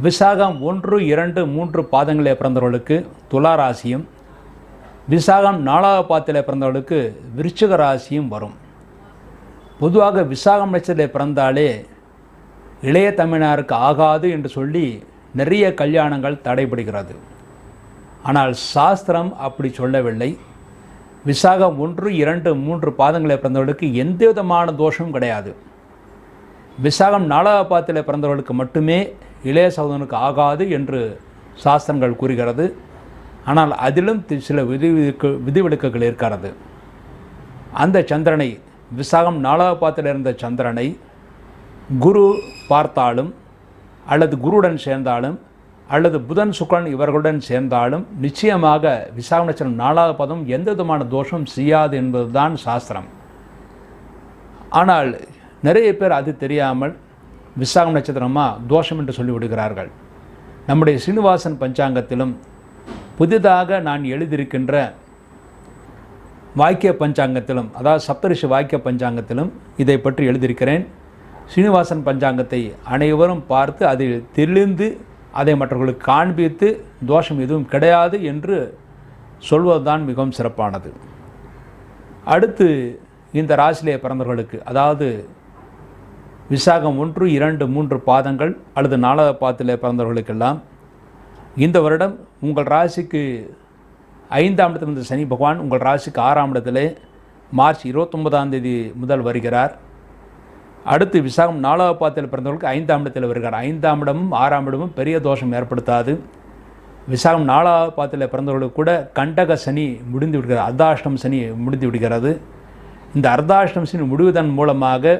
விசாகம் ஒன்று இரண்டு மூன்று பாதங்களில் பிறந்தவர்களுக்கு துலா ராசியும் விசாகம் நாலாவது பாதத்தில் பிறந்தவர்களுக்கு விருச்சிக ராசியும் வரும். பொதுவாக விசாகம் நட்சத்திரத்தில் பிறந்தாலே இளைய தமிழருக்கு ஆகாது என்று சொல்லி நிறைய கல்யாணங்கள் தடைபடுகிறது. ஆனால் சாஸ்திரம் அப்படி சொல்லவில்லை. விசாகம் ஒன்று இரண்டு மூன்று பாதங்களை பிறந்தவர்களுக்கு எந்த விதமான தோஷமும் கிடையாது. விசாகம் நாலாவது பாதத்தில் பிறந்தவர்களுக்கு மட்டுமே இளைய சகோதரனுக்கு ஆகாது என்று சாஸ்திரங்கள் கூறுகிறது. ஆனால் அதிலும் சில விதிவிலக்கு விதிவிலக்குகள் இருக்கிறது. அந்த சந்திரனை விசாகம் நாலாவது இருந்த சந்திரனை குரு பார்த்தாலும் அல்லது குருவுடன் சேர்ந்தாலும் அல்லது புதன் சுக்கரன் இவர்களுடன் சேர்ந்தாலும் நிச்சயமாக விசாக நட்சத்திரம் நாலாவது பதம் எந்த விதமான தோஷம் செய்யாது என்பதுதான் சாஸ்திரம். ஆனால் நிறைய பேர் அது தெரியாமல் விசாகம் நட்சத்திரமா தோஷம் என்று சொல்லிவிடுகிறார்கள் நம்முடைய சீனிவாசன் பஞ்சாங்கத்திலும் புதிதாக நான் எழுதியிருக்கின்ற வாக்கிய பஞ்சாங்கத்திலும் அதாவது சப்தரிஷி வாக்கிய பஞ்சாங்கத்திலும் இதை பற்றி எழுதியிருக்கிறேன். சீனிவாசன் பஞ்சாங்கத்தை அனைவரும் பார்த்து அதில் தெளிந்து அதை மற்றவர்களுக்கு காண்பித்து தோஷம் எதுவும் கிடையாது என்று சொல்வதுதான் மிகவும் சிறப்பானது. அடுத்து இந்த ராசியிலே பிறந்தவர்களுக்கு அதாவது விசாகம் ஒன்று இரண்டு மூன்று பாதங்கள் அல்லது நாலாவது பாதத்தில் பிறந்தவர்களுக்கெல்லாம் இந்த வருடம் உங்கள் ராசிக்கு ஐந்தாம் இடத்தில் இருந்த சனி பகவான் உங்கள் ராசிக்கு ஆறாம் இடத்திலே மார்ச் இருபத்தொன்பதாம் தேதி முதல் வருகிறார். அடுத்து விசாகம் நாலாவது பாதத்தில் பிறந்தவர்களுக்கு ஐந்தாம் இடத்தில் வருகிறார். ஐந்தாம் இடமும் ஆறாம் இடமும் பெரிய தோஷம் ஏற்படுத்தாது. விசாகம் நாலாவது பாதத்தில் பிறந்தவர்களுக்கு கூட கண்டக சனி முடிந்து விடுகிறது. அர்த்தாஷ்டம் சனி முடிந்து விடுகிறது. இந்த அர்த்தாஷ்டம் சனி முடிவதன் மூலமாக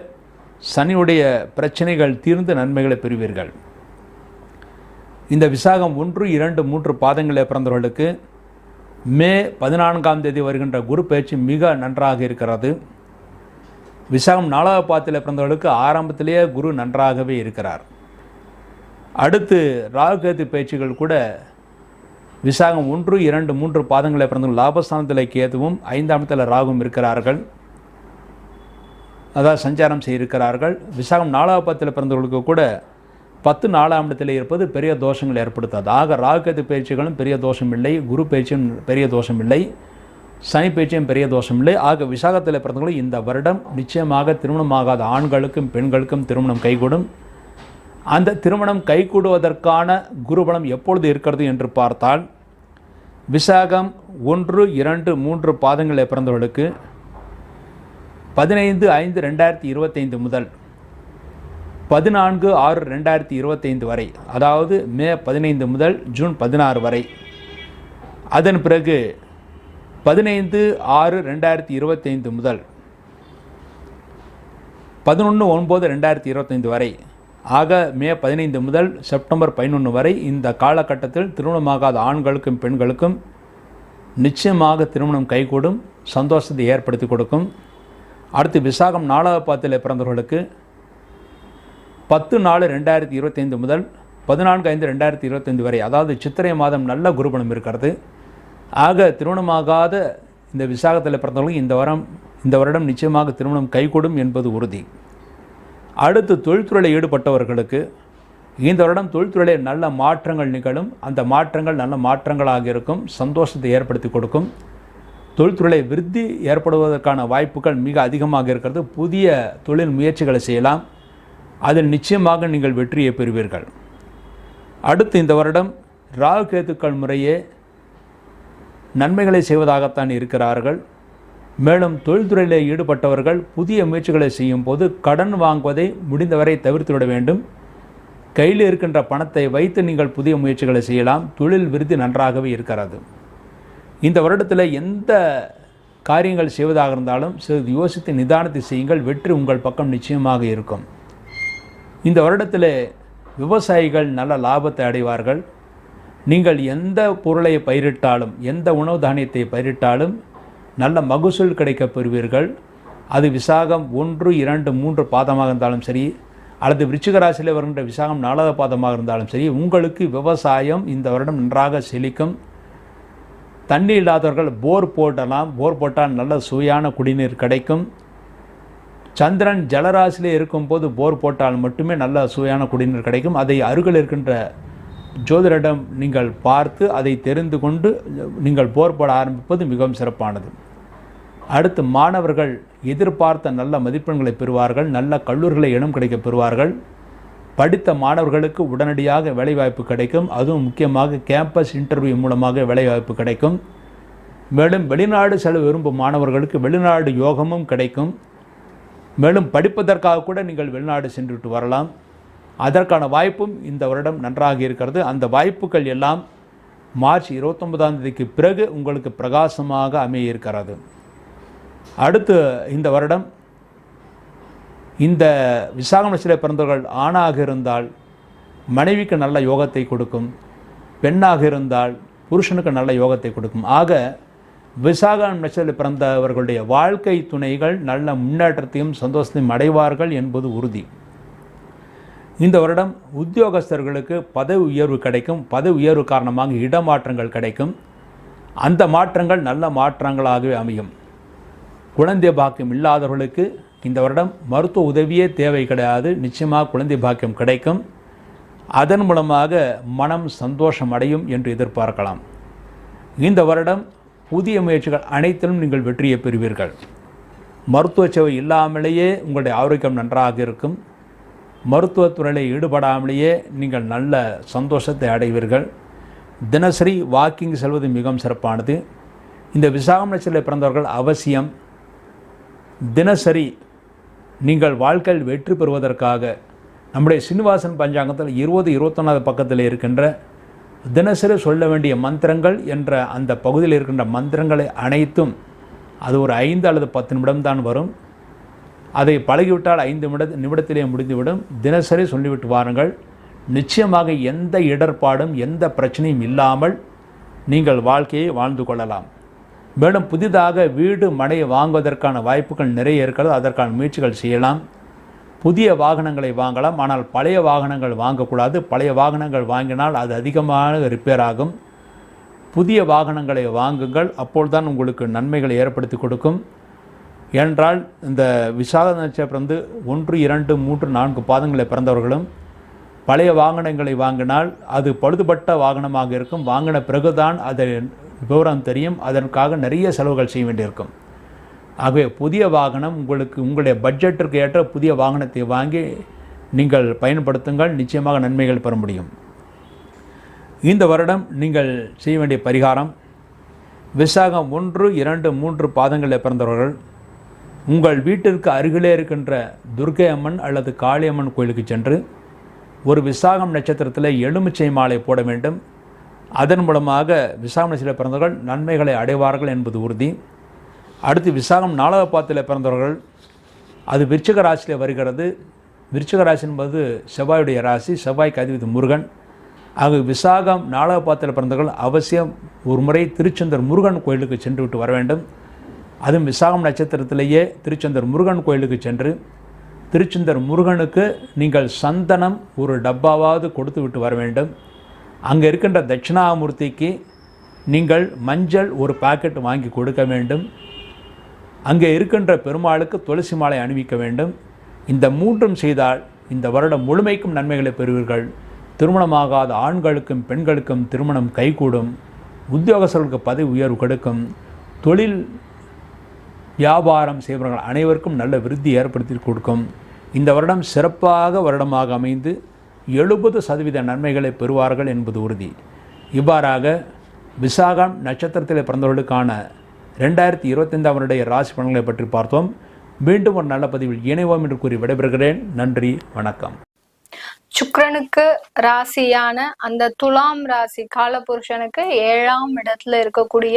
சனியுடைய பிரச்சனைகள் தீர்ந்து நன்மைகளை பெறுவீர்கள். இந்த விசாகம் ஒன்று இரண்டு மூன்று பாதங்களில் பிறந்தவர்களுக்கு மே பதினான்காம் தேதி வருகின்ற குரு பயிற்சி மிக நன்றாக இருக்கிறது. விசாகம் நாலாவது பாதத்தில் பிறந்தவர்களுக்கு ஆரம்பத்திலேயே குரு நன்றாகவே இருக்கிறார். அடுத்து ராகுகேது பயிற்சிகள் கூட விசாகம் ஒன்று இரண்டு மூன்று பாதங்களை பிறந்த லாபஸ்தானத்தில் கேதுவும் ஐந்தாம் இடத்தில் ராகும் இருக்கிறார்கள். அதாவது சஞ்சாரம் செய்திருக்கிறார்கள். விசாகம் நாலாவது பத்தில் பிறந்தவர்களுக்கு கூட பத்து நாலாம் இடத்தில் இருப்பது பெரிய தோஷங்கள் ஏற்படுத்தாது. ஆக ராகுகேது பயிற்சிகளும் பெரிய தோஷம் இல்லை குரு பயிற்சியும் பெரிய தோஷம் இல்லை சனி பயிற்சியும் பெரிய தோஷம் இல்லை ஆக விசாகத்தில் பிறந்தவர்களும் இந்த வருடம் நிச்சயமாக திருமணமாகாத ஆண்களுக்கும் பெண்களுக்கும் திருமணம் கைகூடும். அந்த திருமணம் கைகூடுவதற்கான குருபலம் எப்பொழுது இருக்கிறது என்று பார்த்தால் விசாகம் ஒன்று இரண்டு மூன்று பாதங்களில் பிறந்தவர்களுக்கு பதினைந்து ஐந்து ரெண்டாயிரத்தி இருபத்தைந்து முதல் பதினான்கு ஆறு ரெண்டாயிரத்தி இருபத்தைந்து வரை அதாவது மே பதினைந்து முதல் ஜூன் பதினாறு வரை. அதன் பிறகு பதினைந்து ஆறு ரெண்டாயிரத்தி இருபத்தைந்து முதல் பதினொன்று ஒன்பது ரெண்டாயிரத்தி இருபத்தைந்து வரை. ஆக மே பதினைந்து முதல் செப்டம்பர் பதினொன்று வரை இந்த காலகட்டத்தில் திருமணமாகாத ஆண்களுக்கும் பெண்களுக்கும் நிச்சயமாக திருமணம் கைகூடும் சந்தோஷத்தை ஏற்படுத்தி கொடுக்கும். அடுத்து விசாகம் நாலாவது பாதத்தில் பிறந்தவர்களுக்கு பத்து நாலு ரெண்டாயிரத்தி இருபத்தைந்து முதல் பதினான்கு ஐந்து ரெண்டாயிரத்தி இருபத்தைந்து வரை அதாவது சித்திரை மாதம் நல்ல குருபணம் இருக்கிறது. ஆக திருமணமாகாத இந்த விசாகத்தில் பிறந்தவர்களும் இந்த வாரம் இந்த வருடம் நிச்சயமாக திருமணம் கைகூடும் என்பது உறுதி. அடுத்து தொழில்துறையில் ஈடுபட்டவர்களுக்கு இந்த வருடம் தொழில்துறையில் நல்ல மாற்றங்கள் நிகழும். அந்த மாற்றங்கள் நல்ல மாற்றங்களாக இருக்கும் சந்தோஷத்தை ஏற்படுத்தி கொடுக்கும். தொழில்துறை விருத்தி ஏற்படுவதற்கான வாய்ப்புகள் மிக அதிகமாக இருக்கிறது. புதிய தொழில் முயற்சிகளை செய்யலாம். அதில் நிச்சயமாக நீங்கள் வெற்றியை பெறுவீர்கள். அடுத்து இந்த வருடம் ராகு கேத்துக்கள் முறையே நன்மைகளை செய்வதாகத்தான் இருக்கிறார்கள். மேலும் தொழில்துறையில் ஈடுபட்டவர்கள் புதிய முயற்சிகளை செய்யும் போது கடன் வாங்குவதை முடிந்தவரை தவிர்த்து விட வேண்டும். கையில் இருக்கின்ற பணத்தை வைத்து நீங்கள் புதிய முயற்சிகளை செய்யலாம். தொழில் விருத்தி நன்றாகவே இருக்கிறது. இந்த வருடத்தில் எந்த காரியங்கள் செய்வதாக இருந்தாலும் சிறிது யோசித்து நிதானத்தை செய்யுங்கள். வெற்றி உங்கள் பக்கம் நிச்சயமாக இருக்கும். இந்த வருடத்தில் விவசாயிகள் நல்ல லாபத்தை அடைவார்கள். நீங்கள் எந்த பொருளை பயிரிட்டாலும் எந்த உணவு தானியத்தை பயிரிட்டாலும் நல்ல மகசூல் கிடைக்கப் பெறுவீர்கள். அது விசாகம் ஒன்று இரண்டு மூன்று பாதமாக இருந்தாலும் சரி அல்லது விருச்சிகராசியில் வருகின்ற விசாகம் நாலாவது பாதமாக இருந்தாலும் சரி உங்களுக்கு விவசாயம் இந்த வருடம் நன்றாக செழிக்கும். தண்ணி இல்லாதவர்கள் போர் போடலாம். போர் போட்டால் நல்ல சுவையான குடிநீர் கிடைக்கும். சந்திரன் ஜலராசிலே இருக்கும்போது போர் போட்டால் மட்டுமே நல்ல சுவையான குடிநீர் கிடைக்கும். அதை அருகில் இருக்கின்ற ஜோதிடரிடம் நீங்கள் பார்த்து அதை தெரிந்து கொண்டு நீங்கள் போர் போட ஆரம்பிப்பது மிகவும் சிறப்பானது. அடுத்து மாணவர்கள் எதிர்பார்த்த நல்ல மதிப்பெண்களை பெறுவார்கள். நல்ல கல்லூரிகளை இடம் கிடைக்க பெறுவார்கள். படித்த மாணவர்களுக்கு உடனடியாக வேலைவாய்ப்பு கிடைக்கும். அதுவும் முக்கியமாக கேம்பஸ் இன்டர்வியூ மூலமாக வேலைவாய்ப்பு கிடைக்கும். மேலும் வெளிநாடு செல்ல விரும்பும் மாணவர்களுக்கு வெளிநாடு யோகமும் கிடைக்கும். மேலும் படிப்பதற்காக கூட நீங்கள் வெளிநாடு சென்றுவிட்டு வரலாம். அதற்கான வாய்ப்பும் இந்த வருடம் நன்றாக இருக்கிறது. அந்த வாய்ப்புகள் எல்லாம் மார்ச் இருபத்தொன்பதாம் தேதிக்கு பிறகு உங்களுக்கு பிரகாசமாக அமைய இருக்கிறது. அடுத்து இந்த வருடம் இந்த விசாகம் நட்சத்திர பிறந்தவர்கள் ஆணாக இருந்தால் மனைவிக்கு நல்ல யோகத்தை கொடுக்கும் பெண்ணாக இருந்தால் புருஷனுக்கு நல்ல யோகத்தை கொடுக்கும். ஆக விசாகம் நட்சத்திரத்தில் பிறந்தவர்களுடைய வாழ்க்கை துணைகள் நல்ல முன்னேற்றத்தையும் சந்தோஷத்தையும் அடைவார்கள் என்பது உறுதி. இந்த வருடம் உத்தியோகஸ்தர்களுக்கு பதவி உயர்வு கிடைக்கும். பதவி உயர்வு காரணமாக இடமாற்றங்கள் கிடைக்கும். அந்த மாற்றங்கள் நல்ல மாற்றங்களாகவே அமையும். குழந்தை பாக்கியம் இல்லாதவர்களுக்கு இந்த வருடம் மருத்துவ உதவியே தேவை கிடையாது. நிச்சயமாக குழந்தை பாக்கியம் கிடைக்கும். அதன் மூலமாக மனம் சந்தோஷம் அடையும் என்று எதிர்பார்க்கலாம். இந்த வருடம் புதிய முயற்சிகள் அனைத்திலும் நீங்கள் வெற்றியை பெறுவீர்கள். மருத்துவ சேவை இல்லாமலேயே உங்களுடைய ஆரோக்கியம் நன்றாக இருக்கும். மருத்துவத்துறையில் ஈடுபடாமலேயே நீங்கள் நல்ல சந்தோஷத்தை அடைவீர்கள். தினசரி வாக்கிங் செல்வது மிகவும் சிறப்பானது. இந்த விசாகம் நட்சத்திரத்தில் பிறந்தவர்கள் அவசியம். தினசரி நீங்கள் வாழ்க்கையில் வெற்றி பெறுவதற்காக நம்முடைய சீனிவாசன் பஞ்சாங்கத்தில் இருபது இருபத்தொன்னாவது பக்கத்தில் இருக்கின்ற தினசரி சொல்ல வேண்டிய மந்திரங்கள் என்ற அந்த பகுதியில் இருக்கின்ற மந்திரங்களை அனைத்தும் அது ஒரு ஐந்து அல்லது பத்து நிமிடம் தான் வரும். அதை பழகிவிட்டால் ஐந்து நிமிட நிமிடத்திலே முடிந்துவிடும். தினசரி சொல்லிவிட்டு வாருங்கள். நிச்சயமாக எந்த இடர்பாடும் எந்த பிரச்சனையும் இல்லாமல் நீங்கள் வாழ்க்கையை வாழ்ந்து கொள்ளலாம். மேலும் புதிதாக வீடு மனை வாங்குவதற்கான வாய்ப்புகள் நிறைய இருக்கிறது. அதற்கான முயற்சிகள் செய்யலாம். புதிய வாகனங்களை வாங்கலாம். ஆனால் பழைய வாகனங்கள் வாங்கக்கூடாது. பழைய வாகனங்கள் வாங்கினால் அது அதிகமாக ரிப்பேர் ஆகும். புதிய வாகனங்களை வாங்குங்கள். அப்பொழுதுதான் உங்களுக்கு நன்மைகளை ஏற்படுத்தி கொடுக்கும். ஏனென்றால் இந்த விசாக நட்சத்திரம் வந்து ஒன்று இரண்டு மூன்று நான்கு பாதங்களை பிறந்தவர்களும் பழைய வாகனங்களை வாங்கினால் அது பழுதுபட்ட வாகனமாக இருக்கும். வாங்கின பிறகுதான் அதை விவரம் தெரியும். அதற்காக நிறைய செலவுகள் செய்ய வேண்டியிருக்கும். ஆகவே புதிய வாகனம் உங்களுக்கு உங்களுடைய பட்ஜெட்டிற்கு ஏற்ற புதிய வாகனத்தை வாங்கி நீங்கள் பயன்படுத்துங்கள். நிச்சயமாக நன்மைகள் பெற முடியும். இந்த வருடம் நீங்கள் செய்ய வேண்டிய பரிகாரம் விசாகம் ஒன்று இரண்டு மூன்று பாதங்களில் பிறந்தவர்கள் உங்கள் வீட்டிற்கு அருகிலே இருக்கின்ற துர்க்கை அம்மன் அல்லது காளியம்மன் கோயிலுக்கு சென்று ஒரு விசாகம் நட்சத்திரத்தில் எலுமிச்சை மாலை போட வேண்டும். அதன் மூலமாக விசாகம் சில பிறந்தவர்கள் நன்மைகளை அடைவார்கள் என்பது உறுதி. அடுத்து விசாகம் நாலாவது பாதத்தில் பிறந்தவர்கள் அது விருச்சிக ராசியில் வருகிறது. விருச்சிக ராசி என்பது செவ்வாயுடைய ராசி செவ்வாய்க்கு அதிபதி முருகன். ஆக விசாகம் நாலாவது பாதத்தில் பிறந்தவர்கள் அவசியம் ஒரு முறை திருச்சந்தர் முருகன் கோயிலுக்கு சென்று விட்டு வர வேண்டும். அதுவும் விசாகம் நட்சத்திரத்திலேயே திருச்செந்தூர் முருகன் கோயிலுக்கு சென்று திருச்செந்தர் முருகனுக்கு நீங்கள் சந்தனம் ஒரு டப்பாவாவது கொடுத்து விட்டு வர வேண்டும். அங்கே இருக்கின்ற தட்சிணாமூர்த்திக்கு நீங்கள் மஞ்சள் ஒரு பாக்கெட் வாங்கி கொடுக்க வேண்டும். அங்கே இருக்கின்ற பெருமாளுக்கு துளசி மாலை அணிவிக்க வேண்டும். இந்த மூன்றும் செய்தால் இந்த வருடம் முழுமைக்கும் நன்மைகளை பெறுவீர்கள். திருமணமாகாத ஆண்களுக்கும் பெண்களுக்கும் திருமணம் கைகூடும். உத்தியோகஸ்தர்களுக்கு பதவி உயர்வு கொடுக்கும். தொழில் வியாபாரம் செய்பவர்கள் அனைவருக்கும் நல்ல விருத்தி ஏற்படுத்தி கொடுக்கும். இந்த வருடம் சிறப்பாக வருடமாக அமைந்து எழுபது சதவீத நன்மைகளை பெறுவார்கள் என்பது உறுதி. இவ்வாறாக விசாகம் நட்சத்திரத்தில் பிறந்தவர்களுக்கான ரெண்டாயிரத்தி இருபத்தைந்தாம் வருடைய ராசி பலன்களை பற்றி பார்த்தோம். மீண்டும் ஒரு நல்ல பதிவில் இணைவோம் என்று கூறி விடைபெறுகிறேன். நன்றி வணக்கம். சுக்ரனுக்கு ராசியான அந்த துலாம் ராசி காலபுருஷனுக்கு ஏழாம் இடத்துல இருக்கக்கூடிய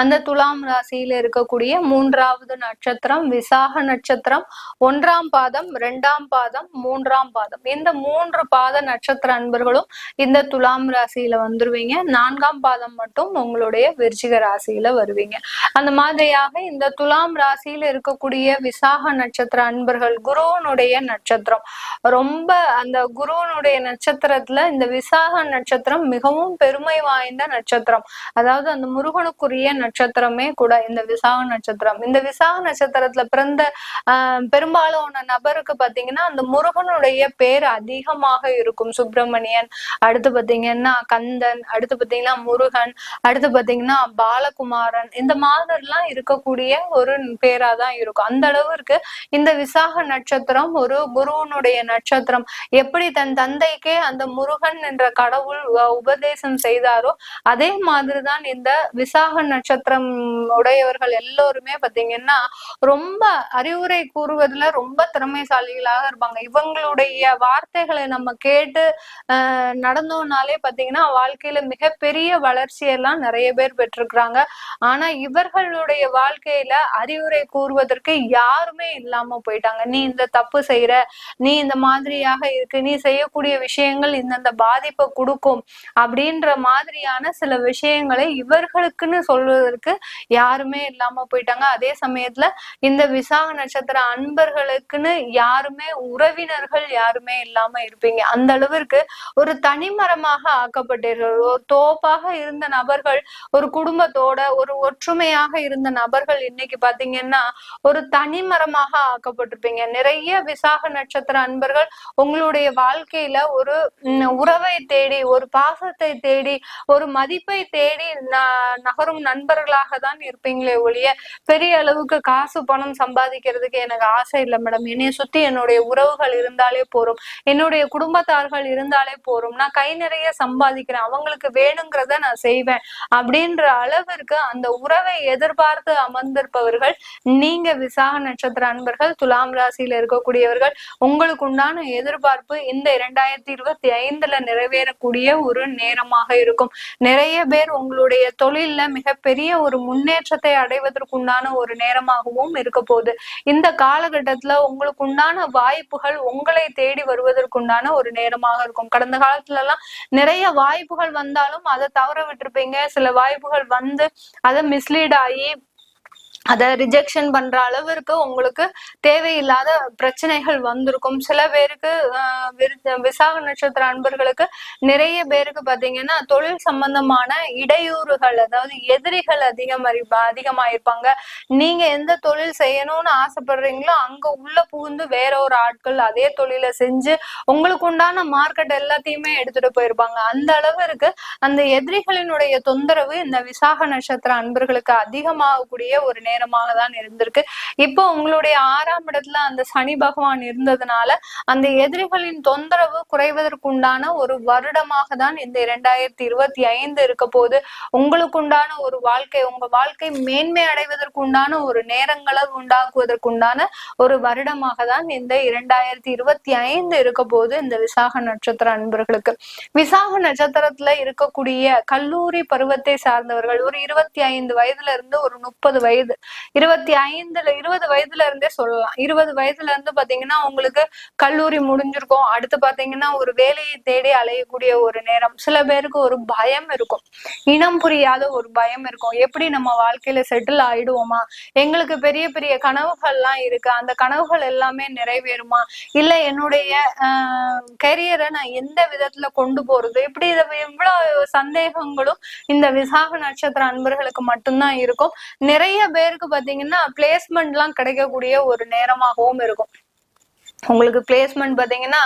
அந்த துலாம் ராசியில இருக்கக்கூடிய மூன்றாவது நட்சத்திரம் விசாக நட்சத்திரம் ஒன்றாம் பாதம் இரண்டாம் பாதம் மூன்றாம் பாதம். இந்த மூன்று பாத நட்சத்திர அன்பர்களும் இந்த துலாம் ராசியில வந்துருவீங்க. நான்காம் பாதம் மட்டும் உங்களுடைய விருச்சிக ராசியில வருவீங்க. அந்த மாதிரியாக இந்த துலாம் ராசியில இருக்கக்கூடிய விசாக நட்சத்திர அன்பர்கள் குருவனுடைய நட்சத்திரம். ரொம்ப அந்த குரு குருவனுடைய நட்சத்திரத்துல இந்த விசாக நட்சத்திரம் மிகவும் பெருமை வாய்ந்த நட்சத்திரம். அதாவது அந்த முருகனுக்குரிய நட்சத்திரமே கூட இந்த விசாக நட்சத்திரம். இந்த விசாக நட்சத்திரத்துல பிறந்த பெரும்பாலான நபருக்கு பாத்தீங்கன்னா அந்த முருகனுடைய பேர் அதிகமாக இருக்கும். சுப்பிரமணியன் அடுத்து பாத்தீங்கன்னா கந்தன் அடுத்து பாத்தீங்கன்னா முருகன் அடுத்து பாத்தீங்கன்னா பாலகுமாரன். இந்த மாதிரிலாம் இருக்கக்கூடிய ஒரு பேரா தான் இருக்கும். அந்த அளவிற்கு இந்த விசாக நட்சத்திரம் ஒரு குருவனுடைய நட்சத்திரம். எப்படி தன் தந்தைக்கே அந்த முருகன் என்ற கடவுள் உபதேசம் செய்தாரோ அதே மாதிரிதான் இந்த விசாக நட்சத்திரம் உடையவர்கள் எல்லோருமே பாத்தீங்கன்னா ரொம்ப அறிவுரை கூறுவதுல ரொம்ப திறமைசாலிகளாக இருப்பாங்க. இவங்களுடைய வார்த்தைகளை நம்ம கேட்டு நடந்தோம்னாலே பாத்தீங்கன்னா வாழ்க்கையில மிகப்பெரிய வளர்ச்சியெல்லாம் நிறைய பேர் பெற்றிருக்கிறாங்க. ஆனா இவர்களுடைய வாழ்க்கையில அறிவுரை கூறுவதற்கு யாருமே இல்லாம போயிட்டாங்க. நீ இந்த தப்பு செய்யற நீ இந்த மாதிரியாக இருக்கு நீ செய்யக்கூடிய விஷயங்கள் இந்தந்த பாதிப்பை கொடுக்கும் அப்படின்ற மாதிரியான சில விஷயங்களை இவர்களுக்குன்னு சொல்வதற்கு யாருமே இல்லாம போயிட்டாங்க. அதே சமயத்துல இந்த விசாக நட்சத்திர அன்பர்களுக்குன்னு யாருமே உறவினர்கள் யாருமே இல்லாம இருப்பீங்க. அந்த அளவிற்கு ஒரு தனிமரமாக ஆக்கப்பட்டீர்கள். ஒரு தோப்பாக இருந்த நபர்கள் ஒரு குடும்பத்தோட ஒரு ஒற்றுமையாக இருந்த நபர்கள் இன்னைக்கு பாத்தீங்கன்னா ஒரு தனிமரமாக ஆக்கப்பட்டிருப்பீங்க. நிறைய விசாக நட்சத்திர அன்பர்கள் உங்களுடைய வாழ்க்கையில ஒரு உறவை தேடி ஒரு பாசத்தை தேடி ஒரு மதிப்பை தேடி நகரும் நண்பர்களாக தான் இருப்பீங்களே ஒழிய பெரிய அளவுக்கு காசு பணம் சம்பாதிக்கிறதுக்கு எனக்கு ஆசை இல்லை மேடம். என்னைய சுத்தி என்னுடைய உறவுகள் இருந்தாலே போதும் என்னுடைய குடும்பத்தார்கள் இருந்தாலே போதும் நான் கை நிறைய சம்பாதிக்கிறேன். அவங்களுக்கு வேணுங்கிறத நான் செய்வேன். அப்படின்ற அளவிற்கு அந்த உறவை எதிர்பார்த்து அமர்ந்திருப்பவர்கள் நீங்க விசாக நட்சத்திர அன்பர்கள் துலாம் ராசியில இருக்கக்கூடியவர்கள் உங்களுக்கு உண்டான எதிர்பார்ப்பு இந்த இரண்டாயிரத்தி இருபத்தி ஐந்துல நிறைவேறக்கூடிய ஒரு நேரமாக இருக்கும். நிறைய பேர் உங்களுடைய தொழில்ல மிகப்பெரிய ஒரு முன்னேற்றத்தை அடைவதற்குண்டான ஒரு நேரமாகவும் இருக்க போகுது. இந்த காலகட்டத்துல உங்களுக்கு உண்டான வாய்ப்புகள் உங்களை தேடி வருவதற்குண்டான ஒரு நேரமாக இருக்கும். கடந்த காலத்துல எல்லாம் நிறைய வாய்ப்புகள் வந்தாலும் அதை தவற விட்டுருப்பீங்க. சில வாய்ப்புகள் வந்து அதை மிஸ்லீட் ஆகி அதை ரிஜெக்ஷன் பண்ற அளவிற்கு உங்களுக்கு தேவையில்லாத பிரச்சனைகள் வந்திருக்கும். சில பேருக்கு விசாக நட்சத்திர அன்பர்களுக்கு நிறைய பேருக்கு பாத்தீங்கன்னா தொழில் சம்பந்தமான இடையூறுகள் அதாவது எதிரிகள் அதிகம் அதிகமாயிருப்பாங்க. நீங்க எந்த தொழில் செய்யணும்னு ஆசைப்படுறீங்களோ அங்க உள்ள புகுந்து வேற ஒரு ஆட்கள் அதே தொழிலை செஞ்சு உங்களுக்கு உண்டான மார்க்கெட் எல்லாத்தையுமே எடுத்துட்டு போயிருப்பாங்க. அந்த அளவிற்கு அந்த எதிரிகளினுடைய தொந்தரவு இந்த விசாக நட்சத்திர அன்பர்களுக்கு அதிகமாகக்கூடிய ஒரு நேரமாக தான் இருந்திருக்கு. இப்போ உங்களுடைய ஆறாம் இடத்துல அந்த சனி பகவான் இருந்ததுனால அந்த எதிரிகளின் தொந்தரவு குறைவதற்குண்டான ஒரு வருடமாக தான் இந்த இரண்டாயிரத்தி இருபத்தி ஐந்து இருக்க போது உங்களுக்கு உண்டான ஒரு வாழ்க்கை உங்க வாழ்க்கை மேன்மை அடைவதற்குண்டான ஒரு நேரங்களை உண்டாக்குவதற்குண்டான ஒரு வருடமாக தான் இந்த இரண்டாயிரத்தி இருபத்தி ஐந்து இருக்க போது இந்த விசாக நட்சத்திர அன்பர்களுக்கு. விசாக நட்சத்திரத்துல இருக்கக்கூடிய கல்லூரி பருவத்தை சார்ந்தவர்கள் ஒரு இருபத்தி ஐந்து வயதுல இருந்து ஒரு முப்பது வயது இருபத்தி ஐந்துல இருபது வயதுல இருந்தே சொல்லலாம். இருபது வயதுல இருந்து பாத்தீங்கன்னா உங்களுக்கு கல்லூரி முடிஞ்சிருக்கும். அடுத்து பாத்தீங்கன்னா ஒரு வேலையை தேடி அலையக்கூடிய ஒரு நேரம். சில பேருக்கு ஒரு பயம் இருக்கும். இனம் புரியாத ஒரு பயம் இருக்கும். எப்படி நம்ம வாழ்க்கையில செட்டில் ஆயிடுவோமா? எங்களுக்கு பெரிய பெரிய கனவுகள்லாம் இருக்கு. அந்த கனவுகள் எல்லாமே நிறைவேறுமா? இல்ல என்னுடைய கெரியரை நான் எந்த விதத்துல கொண்டு போறது? இப்படி இதை இவ்வளவு சந்தேகங்களும் இந்த விசாக நட்சத்திர அன்பர்களுக்கு மட்டும்தான் இருக்கும். நிறைய பேருக்கு பாத்தீங்கன்னா பிளேஸ்மெண்ட் எல்லாம் கிடைக்கக்கூடிய ஒரு நேரமாகவும் இருக்கும். உங்களுக்கு பிளேஸ்மெண்ட் பாத்தீங்கன்னா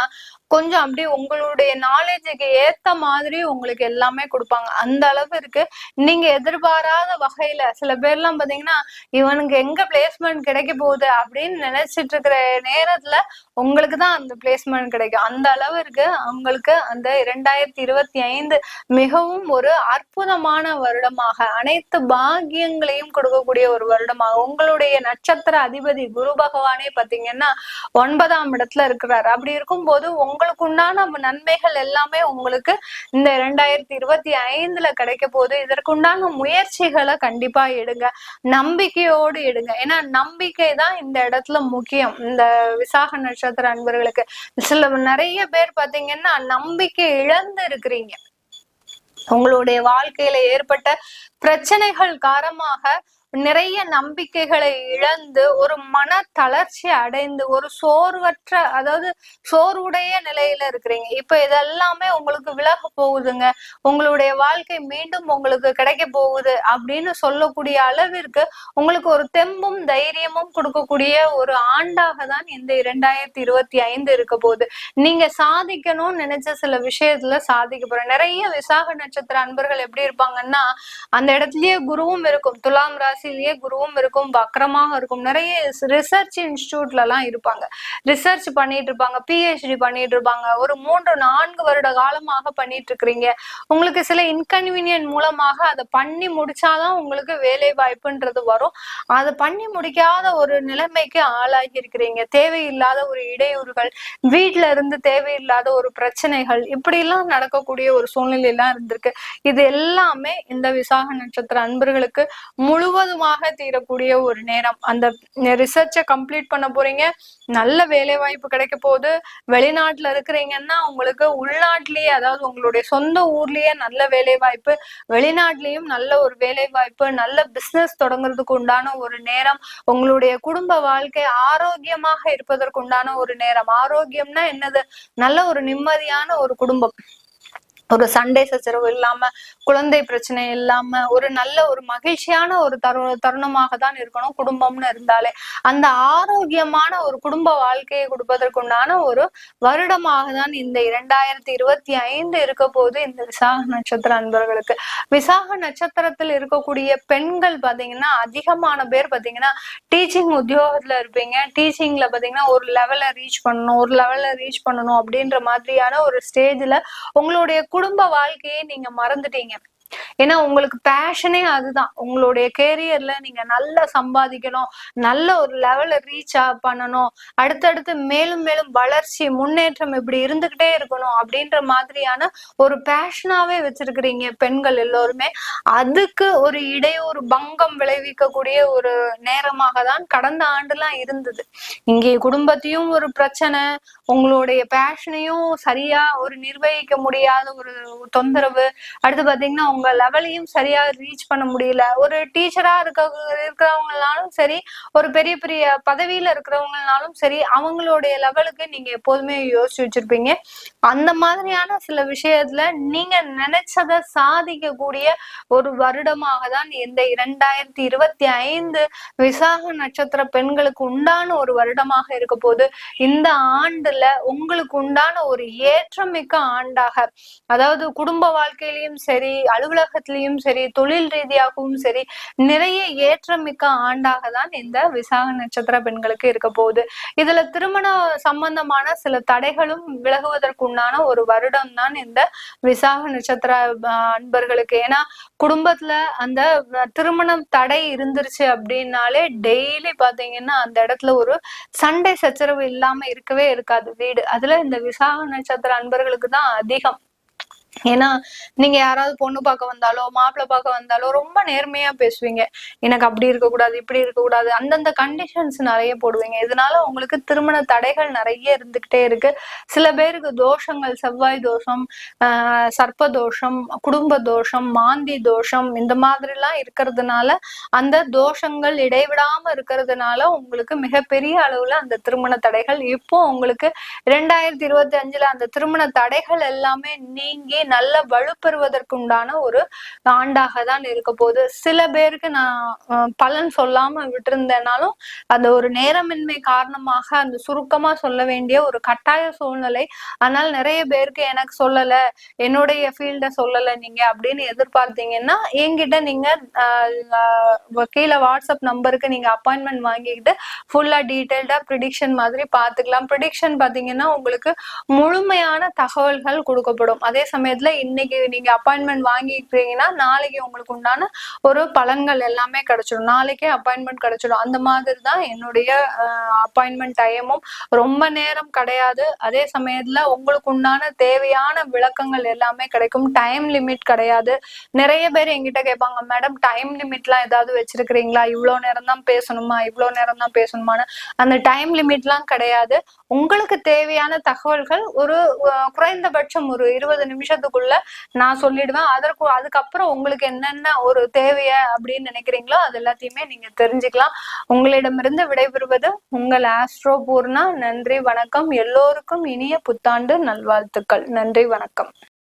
கொஞ்சம் அப்படியே உங்களுடைய நாலேஜுக்கு ஏத்த மாதிரி உங்களுக்கு எல்லாமே கொடுப்பாங்க. அந்த அளவு இருக்கு. நீங்க எதிர்பாராத வகையில சில பேர்லாம் பாத்தீங்கன்னா இவனுக்கு எங்க பிளேஸ்மெண்ட் கிடைக்க போகுது அப்படின்னு நினைச்சிட்டு இருக்கிற நேரத்துல உங்களுக்கு தான் அந்த பிளேஸ்மெண்ட் கிடைக்கும். அந்த அளவு இருக்கு. அவங்களுக்கு அந்த இரண்டாயிரத்தி இருபத்தி ஐந்து மிகவும் ஒரு அற்புதமான வருடமாக அனைத்து பாகியங்களையும் கொடுக்கக்கூடிய ஒரு வருடமாக. உங்களுடைய நட்சத்திர அதிபதி குரு பகவானே பாத்தீங்கன்னா ஒன்பதாம் இடத்துல இருக்கிறார். அப்படி இருக்கும்போது உங்களுக்கு உண்டான நன்மைகள் எல்லாமே உங்களுக்கு இந்த இரண்டாயிரத்தி இருபத்தி ஐந்துல கிடைக்க போகுது. இதற்குண்டான முயற்சிகளை கண்டிப்பா எடுங்க. நம்பிக்கையோடு எடுங்க. ஏன்னா நம்பிக்கை தான் இந்த இடத்துல முக்கியம். இந்த விசாக நட்சத்திர அன்பர்களுக்கு. சில நிறைய பேர் பாத்தீங்கன்னா நம்பிக்கை இழந்து இருக்கிறீங்க உங்களுடைய வாழ்க்கையில ஏற்பட்ட பிரச்சனைகள் காரணமாக நிறைய நம்பிக்கைகளை இழந்து ஒரு மன தளர்ச்சி அடைந்து ஒரு சோர்வற்ற அதாவது சோர்வுடைய நிலையில இருக்கிறீங்க. இப்ப இதெல்லாமே உங்களுக்கு விலக போகுதுங்க. உங்களுடைய வாழ்க்கை மீண்டும் உங்களுக்கு கிடைக்க போகுது அப்படின்னு சொல்லக்கூடிய அளவிற்கு உங்களுக்கு ஒரு தெம்பும் தைரியமும் கொடுக்கக்கூடிய ஒரு ஆண்டாக தான் இந்த இரண்டாயிரத்தி இருபத்தி ஐந்து இருக்க போகுது. நீங்க சாதிக்கணும்னு நினைச்ச சில விஷயத்துல சாதிக்க போற நிறைய விசாக நட்சத்திர அன்பர்கள் எப்படி இருப்பாங்கன்னா அந்த இடத்துலயே குருவும் இருக்கும். துலாம் ராசி ராசிலேயே குருவும் இருக்கும் வக்கரமாக இருக்கும். நிறைய ரிசர்ச் இன்ஸ்டியூட்ல எல்லாம் இருப்பாங்க. ரிசர்ச் பண்ணிட்டு இருப்பாங்க பிஹெச்டி பண்ணிட்டு இருப்பாங்க. ஒரு மூன்று நான்கு வருட காலமாக பண்ணிட்டு இருக்கிறீங்க. உங்களுக்கு சில இன்கன்வீனியன்ட் மூலமாக அதை பண்ணி முடிச்சாதான் உங்களுக்கு வேலை வாய்ப்புன்றது வரும். அதை பண்ணி முடிக்காத ஒரு நிலைமைக்கு ஆளாகி இருக்கிறீங்க. தேவையில்லாத ஒரு இடையூறுகள் வீட்டுல இருந்து தேவையில்லாத ஒரு பிரச்சனைகள் இப்படி எல்லாம் நடக்கக்கூடிய ஒரு சூழ்நிலை எல்லாம் இருந்திருக்கு. இது எல்லாமே இந்த விசாக நட்சத்திர அன்பர்களுக்கு முழுவதும் முழுவதுமாக தீரக்கூடிய ஒரு நேரம். அந்த ரிசர்ச்சை கம்ப்ளீட் பண்ண போறீங்க. நல்ல வேலை வாய்ப்பு கிடைக்க போகுது. வெளிநாட்டுல இருக்கிறீங்கன்னா உங்களுக்கு உள்நாட்டிலேயே அதாவது உங்களுடைய சொந்த ஊர்லயே நல்ல வேலை வாய்ப்பு வெளிநாட்டிலயும் நல்ல ஒரு வேலை வாய்ப்பு நல்ல பிசினஸ் தொடங்குறதுக்கு உண்டான ஒரு நேரம் உங்களுடைய குடும்ப வாழ்க்கை ஆரோக்கியமாக இருப்பதற்கு உண்டான ஒரு நேரம். ஆரோக்கியம்னா என்னது? நல்ல ஒரு நிம்மதியான ஒரு குடும்பம். ஒரு சண்டை சச்சரவு இல்லாம குழந்தை பிரச்சனை இல்லாம ஒரு நல்ல ஒரு மகிழ்ச்சியான ஒரு தரு தருணமாக தான் இருக்கணும் குடும்பம்னு இருந்தாலே. அந்த ஆரோக்கியமான ஒரு குடும்ப வாழ்க்கையை கொடுப்பதற்குண்டான ஒரு வருடமாக தான் இந்த இரண்டாயிரத்தி இருபத்தி ஐந்து இருக்க போது இந்த விசாக நட்சத்திர அன்பர்களுக்கு. விசாக நட்சத்திரத்தில் இருக்கக்கூடிய பெண்கள் பாத்தீங்கன்னா அதிகமான பேர் பாத்தீங்கன்னா டீச்சிங் உத்தியோகத்துல இருப்பீங்க. டீச்சிங்ல பாத்தீங்கன்னா ஒரு லெவல்ல ரீச் பண்ணணும் ஒரு லெவல்ல ரீச் பண்ணணும் அப்படின்ற மாதிரியான ஒரு ஸ்டேஜ்ல உங்களுடைய குடும்ப வாழ்க்கையை நீங்க மறந்துட்டீங்க. ஏன்னா உங்களுக்கு பேஷனே அதுதான். உங்களுடைய கேரியர்ல நீங்க நல்லா சம்பாதிக்கணும் நல்ல ஒரு லெவல்ல ரீச் பண்ணணும் அடுத்தடுத்து மேலும் மேலும் வளர்ச்சி முன்னேற்றம் இப்படி இருந்துகிட்டே இருக்கணும் அப்படின்ற மாதிரியான ஒரு பேஷனாவே வச்சிருக்கிறீங்க பெண்கள் எல்லோருமே. அதுக்கு ஒரு இடையூறு பங்கம் விளைவிக்கக்கூடிய ஒரு நேரமாக தான் கடந்த ஆண்டுலாம் இருந்தது. இங்கே குடும்பத்தையும் ஒரு பிரச்சனை உங்களுடைய பேஷனையும் சரியா ஒரு நிர்வகிக்க முடியாத ஒரு தொந்தரவு. அடுத்து பாத்தீங்கன்னா உங்க லெவலையும் சரியா ரீச் பண்ண முடியல. ஒரு டீச்சரா இருக்க இருக்கிறவங்கனாலும் சரி ஒரு பெரிய பெரிய பதவியில இருக்கிறவங்கனாலும் சரி அவங்களுடைய லெவலுக்கு நீங்க எப்போதுமே யோசிச்சு வச்சிருப்பீங்க. அந்த மாதிரியான சில விஷயத்துல நீங்க நினைச்சதை சாதிக்கக்கூடிய ஒரு வருடமாக தான் இந்த இரண்டாயிரத்தி இருபத்தி ஐந்து விசாக நட்சத்திர பெண்களுக்கு உண்டான ஒரு வருடமாக இருக்க போது இந்த ஆண்டுல உங்களுக்கு உண்டான ஒரு ஏற்றமிக்க ஆண்டாக. அதாவது குடும்ப வாழ்க்கையிலயும் சரி அலுவலகத்திலையும் சரி தொழில் ரீதியாகவும் சரி நிறைய ஏற்றம் மிக்க ஆண்டாக தான் இந்த விசாக நட்சத்திர பெண்களுக்கு இருக்க போகுது. இதுல திருமண சம்பந்தமான சில தடைகளும் விலகுவதற்குண்டான ஒரு வருடம் தான் இந்த விசாக நட்சத்திர அன்பர்களுக்கு. ஏன்னா குடும்பத்துல அந்த திருமணம் தடை இருந்துருச்சு அப்படின்னாலே டெய்லி பாத்தீங்கன்னா அந்த இடத்துல ஒரு சண்டை சச்சரவு இல்லாம இருக்கவே இருக்காது. வீடு. அதுல இந்த விசாக நட்சத்திர அன்பர்களுக்கு தான் அதிகம். ஏன்னா நீங்க யாராவது பொண்ணு பார்க்க வந்தாலோ மாப்பிள்ளை பார்க்க வந்தாலோ ரொம்ப நேர்மையா பேசுவீங்க. எனக்கு அப்படி இருக்கக்கூடாது இப்படி இருக்கக்கூடாது அந்தந்த கண்டிஷன்ஸ் நிறைய போடுவீங்க. இதனால உங்களுக்கு திருமண தடைகள் நிறைய இருந்துகிட்டே இருக்கு. சில பேருக்கு தோஷங்கள் செவ்வாய் தோஷம் ஆஹ் சர்ப்ப தோஷம் குடும்ப தோஷம் மாந்தி தோஷம் இந்த மாதிரிலாம் இருக்கிறதுனால அந்த தோஷங்கள் இடைவிடாம இருக்கிறதுனால உங்களுக்கு மிகப்பெரிய அளவுல அந்த திருமண தடைகள். இப்போ உங்களுக்கு ரெண்டாயிரத்தி இருபத்தி அஞ்சுல அந்த திருமண தடைகள் எல்லாமே நீங்கி நல்ல வலுப்பெறுவதற்குண்டான ஒரு ஆண்டாக தான் இருக்க போகுது. சில பேருக்கு நான் பலன் சொல்லாம விட்டிருந்தேனாலும் அந்த ஒரு நேரமின்மை காரணமாக அந்த சுருக்கமா சொல்ல வேண்டிய ஒரு கட்டாய சூழ்நிலை ஆனால் நிறைய பேருக்கு எனக்கு சொல்லல என்னுடைய ஃபீல்ட சொல்லல நீங்க அப்படின்னு எதிர்பார்த்தீங்கன்னா என்கிட்ட நீங்க கீழே வாட்ஸ்அப் நம்பருக்கு நீங்க அப்பாயின்மெண்ட் வாங்கிக்கிட்டு ஃபுல்லா டீட்டெயில்டா ப்ரிடிக்ஷன் மாதிரி பாத்துக்கலாம் ப்ரிடிக்ஷன் பாத்தீங்கன்னா உங்களுக்கு முழுமையான தகவல்கள் கொடுக்கப்படும். அதே சமயத்துல இன்னைக்கு நீங்க அப்பாயின்மெண்ட் வாங்கிக்கிறீங்கன்னா நாளைக்கு உங்களுக்கு உண்டான ஒரு பலன்கள் எல்லாமே கிடைச்சிடும். நாளைக்கே அப்பாயின்மெண்ட் கிடைச்சிடும். அந்த மாதிரி தான் என்னுடைய அப்பாயின்மெண்ட் டைமும் ரொம்ப நேரம் கிடையாது. அதே சமயத்துல உங்களுக்கு உண்டான தேவையான விளக்கங்கள் எல்லாமே கிடைக்கும். டைம் லிமிட் கிடையாது. நிறைய பேர் என்கிட்ட கேட்பாங்க மேடம் டைம் லிமிட்லாம் ஏதாவது வச்சிருக்கிறீங்களா? இவ்வளோ நேரம் தான் பேசணுமா? இவ்வளோ நேரம் தான் பேசணுமான்னு? அந்த டைம் லிமிட்லாம் கிடையாது. உங்களுக்கு தேவையான தகவல்கள் ஒரு குறைந்தபட்சம் ஒரு இருபது நிமிஷம் நிமிஷத்துக்குள்ள நான் சொல்லிடுவேன். அதற்கு அதுக்கப்புறம் உங்களுக்கு என்னென்ன ஒரு தேவைய அப்படின்னு நினைக்கிறீங்களோ அது எல்லாத்தையுமே நீங்க தெரிஞ்சுக்கலாம். உங்களிடமிருந்து விடைபெறுவது உங்கள் ஆஸ்ட்ரோ பூர்ணா. நன்றி வணக்கம். எல்லோருக்கும் இனிய புத்தாண்டு நல்வாழ்த்துக்கள். நன்றி வணக்கம்.